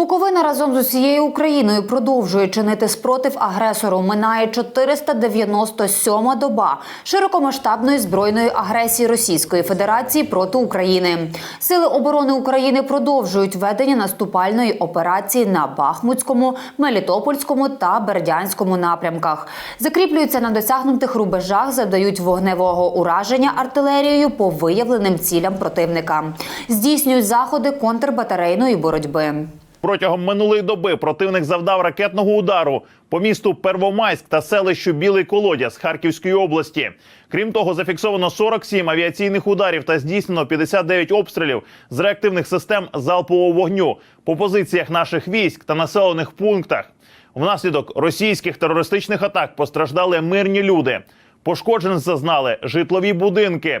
Буковина разом з усією Україною продовжує чинити спротив агресору. Минає 497-ма доба широкомасштабної збройної агресії Російської Федерації проти України. Сили оборони України продовжують ведення наступальної операції на Бахмутському, Мелітопольському та Бердянському напрямках. Закріплюються на досягнутих рубежах, завдають вогневого ураження артилерією по виявленим цілям противника. Здійснюють заходи контрбатарейної боротьби. Протягом минулої доби противник завдав ракетного удару по місту Первомайськ та селищу Білий Колодязь Харківської області. Крім того, зафіксовано 47 авіаційних ударів та здійснено 59 обстрілів з реактивних систем залпового вогню по позиціях наших військ та населених пунктах. Внаслідок російських терористичних атак постраждали мирні люди. Пошкоджень зазнали житлові будинки,